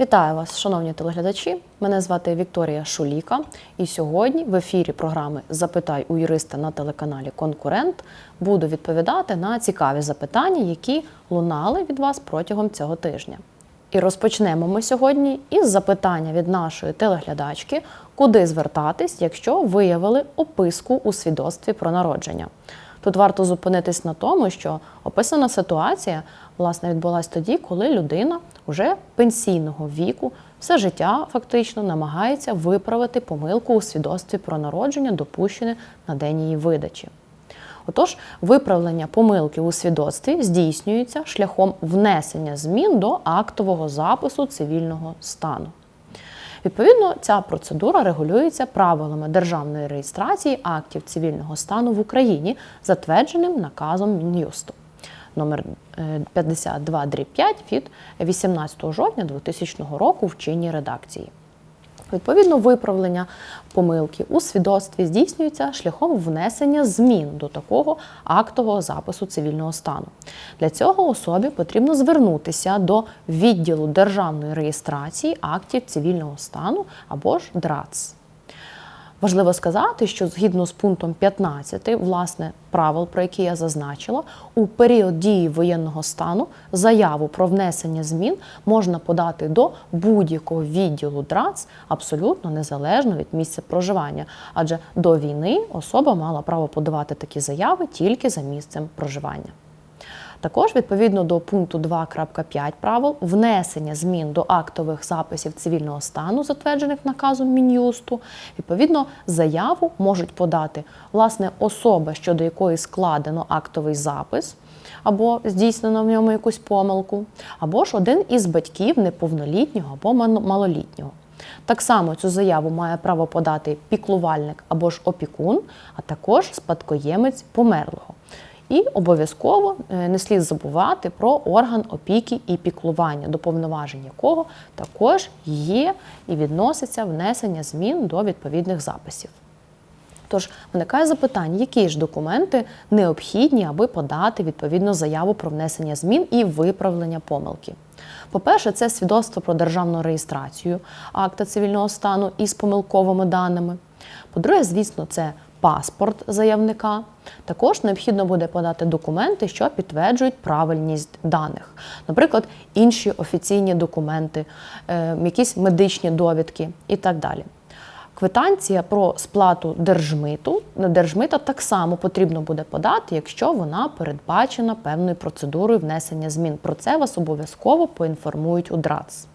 Вітаю вас, шановні телеглядачі. Мене звати Вікторія Шуліка. І сьогодні в ефірі програми Запитай у юриста на телеканалі Конкурент буду відповідати на цікаві запитання, які лунали від вас протягом цього тижня. І розпочнемо ми сьогодні із запитання від нашої телеглядачки, куди звертатись, якщо виявили описку у свідоцтві про народження. Тут варто зупинитись на тому, що описана ситуація власне відбулася тоді, коли людина вже пенсійного віку все життя фактично намагається виправити помилку у свідоцтві про народження, допущене на день її видачі. Отож, виправлення помилки у свідоцтві здійснюється шляхом внесення змін до актового запису цивільного стану. Відповідно, ця процедура регулюється правилами державної реєстрації актів цивільного стану в Україні, затвердженим наказом Мін'юсту номер 52 5 від 18 жовтня 2000 року в чинній редакції. Відповідно, виправлення помилки у свідоцтві здійснюється шляхом внесення змін до такого актового запису цивільного стану. Для цього особі потрібно звернутися до відділу державної реєстрації актів цивільного стану або ж ДРАЦ. Важливо сказати, що згідно з пунктом 15 власне правил, про які я зазначила, у період дії воєнного стану заяву про внесення змін можна подати до будь-якого відділу ДРАЦ абсолютно незалежно від місця проживання, адже до війни особа мала право подавати такі заяви тільки за місцем проживання. Також відповідно до пункту 2.5 правил внесення змін до актових записів цивільного стану, затверджених наказом Мін'юсту, відповідно заяву можуть подати власне особа, щодо якої складено актовий запис. Або здійснено в ньому якусь помилку, або ж один із батьків неповнолітнього або малолітнього. Так само цю заяву має право подати піклувальник або ж опікун, а також спадкоємець померлого. І обов'язково е, не слід забувати про орган опіки і піклування, до повноважень якого також є і відноситься внесення змін до відповідних записів. Тож виникає запитання, які ж документи необхідні, аби подати відповідну заяву про внесення змін і виправлення помилки. По-перше, це свідоцтво про державну реєстрацію акта цивільного стану із помилковими даними. По-друге, звісно, це паспорт заявника. Також необхідно буде подати документи, що підтверджують правильність даних, наприклад, інші офіційні документи, е, якісь медичні довідки і так далі. Квитанція про сплату держмиту держмита так само потрібно буде подати, якщо вона передбачена певною процедурою внесення змін. Про це вас обов'язково поінформують у ДРАЦ.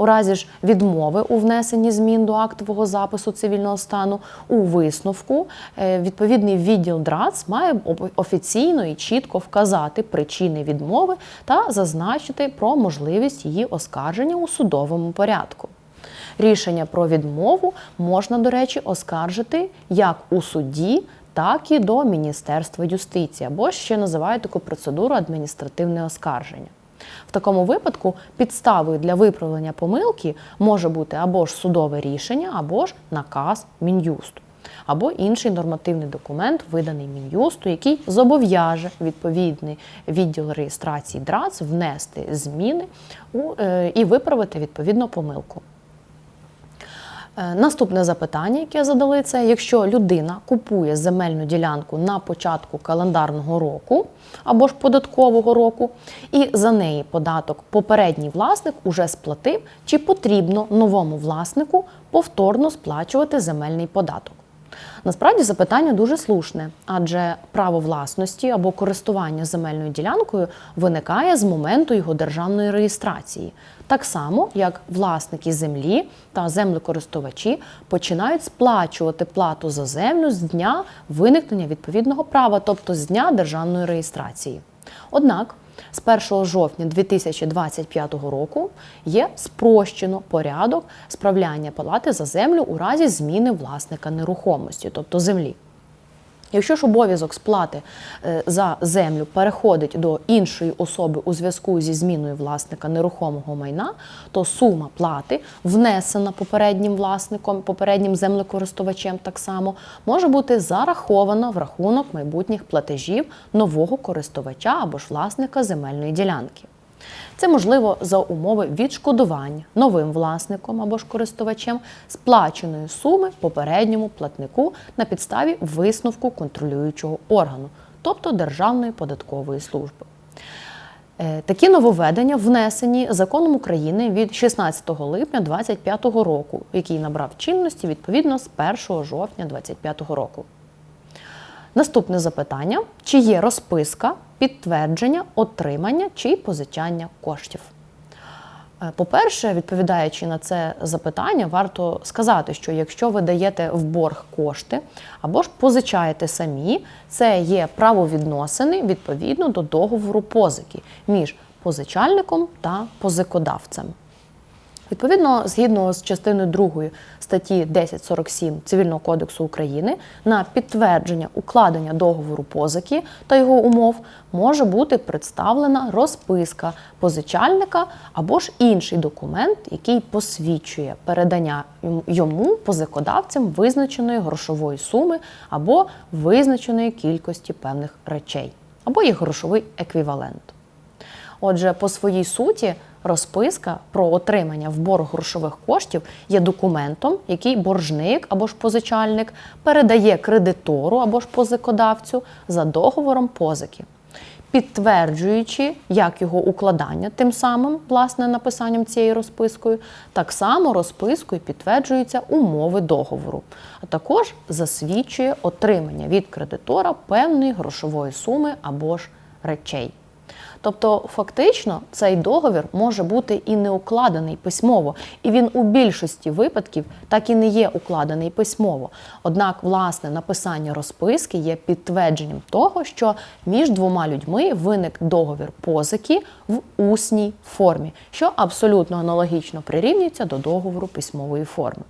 У разі ж відмови у внесенні змін до актового запису цивільного стану у висновку е, відповідний відділ ДРАЦ має офіційно і чітко вказати причини відмови та зазначити про можливість її оскарження у судовому порядку. Рішення про відмову можна, до речі, оскаржити як у суді, так і до Міністерства юстиції, або ще називають таку процедуру адміністративне оскарження. В такому випадку підставою для виправлення помилки може бути або ж судове рішення, або ж наказ Мін'юсту, або інший нормативний документ, виданий Мін'юсту, який зобов'яже відповідний відділ реєстрації ДРАЦ внести зміни е, і виправити відповідну помилку. Е, наступне запитання, яке задали, це якщо людина купує земельну ділянку на початку календарного року або ж податкового року, і за неї податок попередній власник уже сплатив, чи потрібно новому власнику повторно сплачувати земельний податок. Насправді запитання дуже слушне, адже право власності або користування земельною ділянкою виникає з моменту його державної реєстрації, так само як власники землі та землекористувачі починають сплачувати плату за землю з дня виникнення відповідного права, тобто з дня державної реєстрації. Однак з 1 жовтня 2025 року є спрощено порядок справляння палати за землю у разі зміни власника нерухомості, тобто землі. Якщо ж обов'язок сплати е, за землю переходить до іншої особи у зв'язку зі зміною власника нерухомого майна, то сума плати, внесена попереднім власником, попереднім землекористувачем, так само може бути зарахована в рахунок майбутніх платежів нового користувача або ж власника земельної ділянки. Це можливо за умови відшкодування новим власником або ж користувачем сплаченої суми попередньому платнику на підставі висновку контролюючого органу, тобто Державної податкової служби. Е, Такі нововведення внесені законом України від 16 липня 2025 року, який набрав чинності відповідно з 1 жовтня 2025 року. Наступне запитання: чи є розписка підтвердження отримання чи позичання коштів? Е, По-перше, відповідаючи на це запитання, варто сказати, що якщо ви даєте в борг кошти або ж позичаєте самі, це є правовідносини відповідно до договору позики між позичальником та позикодавцем. Відповідно, згідно з частиною 2 статті 1047 Цивільного кодексу України, на підтвердження укладення договору позики та його умов може бути представлена розписка позичальника або ж інший документ, який посвідчує передання йому позикодавцям визначеної грошової суми або визначеної кількості певних речей, або їх грошовий еквівалент. Отже, по своїй суті, розписка про отримання в борг грошових коштів є документом, який боржник або ж позичальник передає кредитору або ж позикодавцю за договором позики, підтверджуючи як його укладання, тим самим власне написанням цієї розпискою, так само розпискою підтверджуються умови договору, а також засвідчує отримання від кредитора певної грошової суми або ж речей. Тобто, фактично, цей договір може бути і не укладений письмово, і він у більшості випадків так і не є укладений письмово. Однак, власне, написання розписки є підтвердженням того, що між двома людьми виник договір позики в усній формі, що абсолютно аналогічно прирівнюється до договору письмової форми.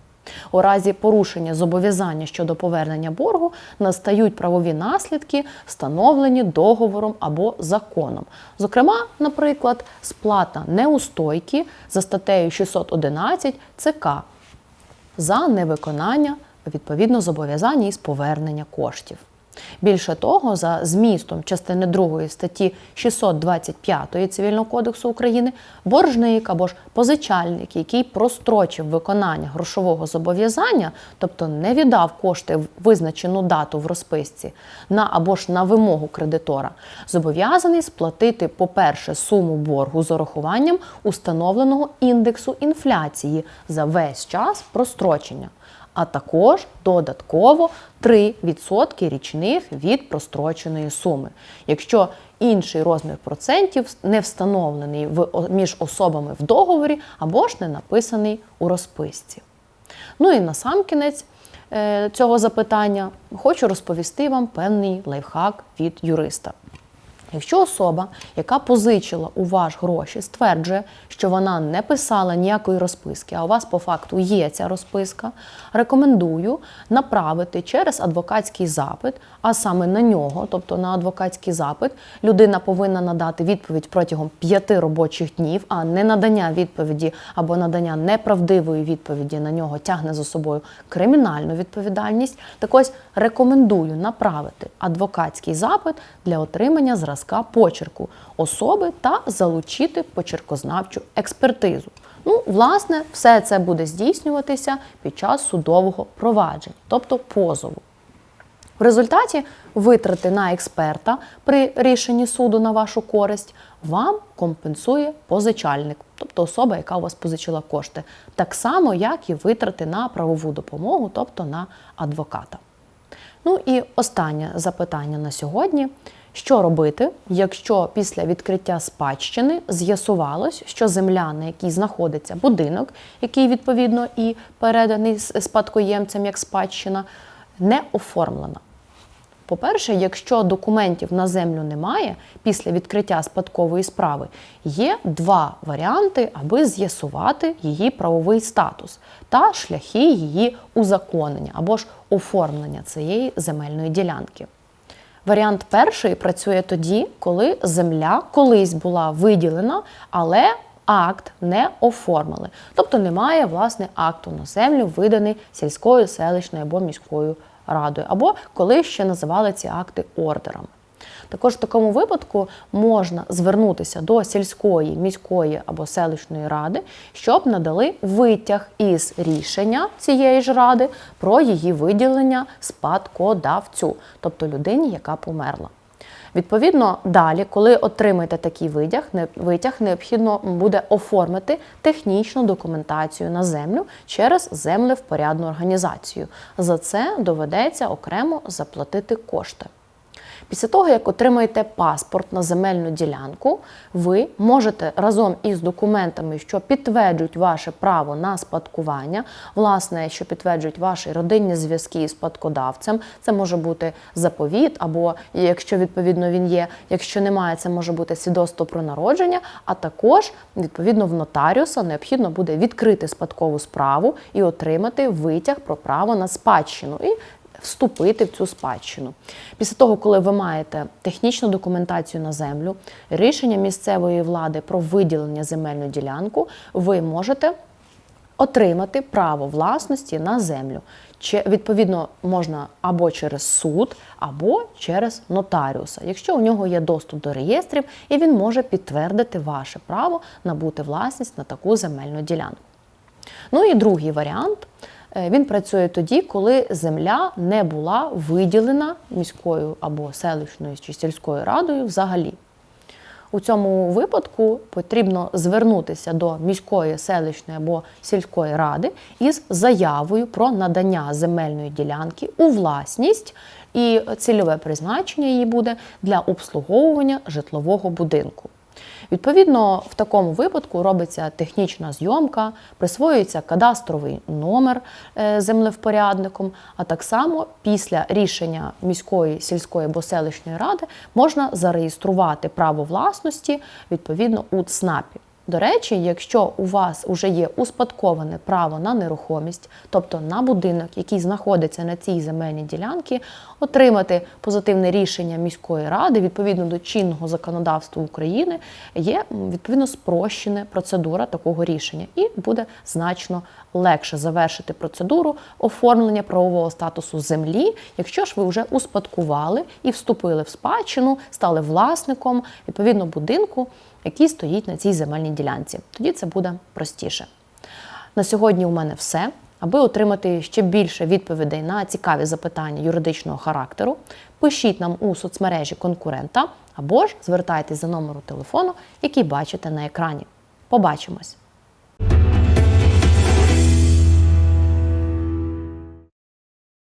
У разі порушення зобов'язання щодо повернення боргу настають правові наслідки, встановлені договором або законом. Зокрема, наприклад, сплата неустойки за статтею 611 ЦК за невиконання відповідно зобов'язань із повернення коштів. Більше того, за змістом частини 2 статті 625 Цивільного кодексу України, боржник або ж позичальник, який прострочив виконання грошового зобов'язання, тобто не віддав кошти в визначену дату в розписці, на або ж на вимогу кредитора, зобов'язаний сплатити, по-перше, суму боргу з урахуванням установленого індексу інфляції за весь час прострочення а також додатково 3% річних від простроченої суми. Якщо інший розмір процентів не встановлений між особами в договорі або ж не написаний у розписці. Ну і на сам кінець е, цього запитання хочу розповісти вам певний лайфхак від юриста. Якщо особа, яка позичила у ваш гроші, стверджує, що вона не писала ніякої розписки, а у вас по факту є ця розписка, рекомендую направити через адвокатський запит, а саме на нього, тобто на адвокатський запит, людина повинна надати відповідь протягом п'яти робочих днів, а не надання відповіді або надання неправдивої відповіді на нього тягне за собою кримінальну відповідальність. Так ось рекомендую направити адвокатський запит для отримання зразка зразка почерку особи та залучити почеркознавчу експертизу. Ну, власне, все це буде здійснюватися під час судового провадження, тобто позову. В результаті витрати на експерта при рішенні суду на вашу користь вам компенсує позичальник, тобто особа, яка у вас позичила кошти, так само, як і витрати на правову допомогу, тобто на адвоката. Ну і останнє запитання на сьогодні. Що робити, якщо після відкриття спадщини з'ясувалось, що земля, на якій знаходиться будинок, який відповідно і переданий спадкоємцям як спадщина, не оформлена? По-перше, якщо документів на землю немає після відкриття спадкової справи, є два варіанти, аби з'ясувати її правовий статус та шляхи її узаконення або ж оформлення цієї земельної ділянки. Варіант перший працює тоді, коли земля колись була виділена, але акт не оформили. Тобто немає власне акту на землю, виданий сільською, селищною або міською радою, або коли ще називали ці акти ордерами. Також в такому випадку можна звернутися до сільської, міської або селищної ради, щоб надали витяг із рішення цієї ж ради про її виділення спадкодавцю, тобто людині, яка померла. Відповідно, далі, коли отримаєте такий витяг, витяг, необхідно буде оформити технічну документацію на землю через землевпорядну організацію. За це доведеться окремо заплатити кошти. Після того, як отримаєте паспорт на земельну ділянку, ви можете разом із документами, що підтверджують ваше право на спадкування, власне, що підтверджують ваші родинні зв'язки із спадкодавцем, це може бути заповіт, або якщо відповідно він є, якщо немає, це може бути свідоцтво про народження, а також відповідно в нотаріуса необхідно буде відкрити спадкову справу і отримати витяг про право на спадщину. І вступити в цю спадщину. Після того, коли ви маєте технічну документацію на землю, рішення місцевої влади про виділення земельну ділянку, ви можете отримати право власності на землю. Чи відповідно можна або через суд, або через нотаріуса, якщо у нього є доступ до реєстрів, і він може підтвердити ваше право набути власність на таку земельну ділянку. Ну і другий варіант. Е, Він працює тоді, коли земля не була виділена міською або селищною чи сільською радою взагалі. У цьому випадку потрібно звернутися до міської, селищної або сільської ради із заявою про надання земельної ділянки у власність, і цільове призначення її буде для обслуговування житлового будинку. Відповідно, в такому випадку робиться технічна зйомка, присвоюється кадастровий номер е, землевпорядником, а так само після рішення міської, сільської або селищної ради можна зареєструвати право власності відповідно у ЦНАПі. До речі, якщо у вас вже є успадковане право на нерухомість, тобто на будинок, який знаходиться на цій земельній ділянці, отримати позитивне рішення міської ради відповідно до чинного законодавства України, є відповідно спрощена процедура такого рішення, і буде значно легше завершити процедуру оформлення правового статусу землі, якщо ж ви вже успадкували і вступили в спадщину, стали власником відповідно будинку, який стоїть на цій земельній ділянці. Тоді це буде простіше. На сьогодні у мене все. Аби отримати ще більше відповідей на цікаві запитання юридичного характеру, пишіть нам у соцмережі конкурента або ж звертайтесь за номером телефону, який бачите на екрані. Побачимось!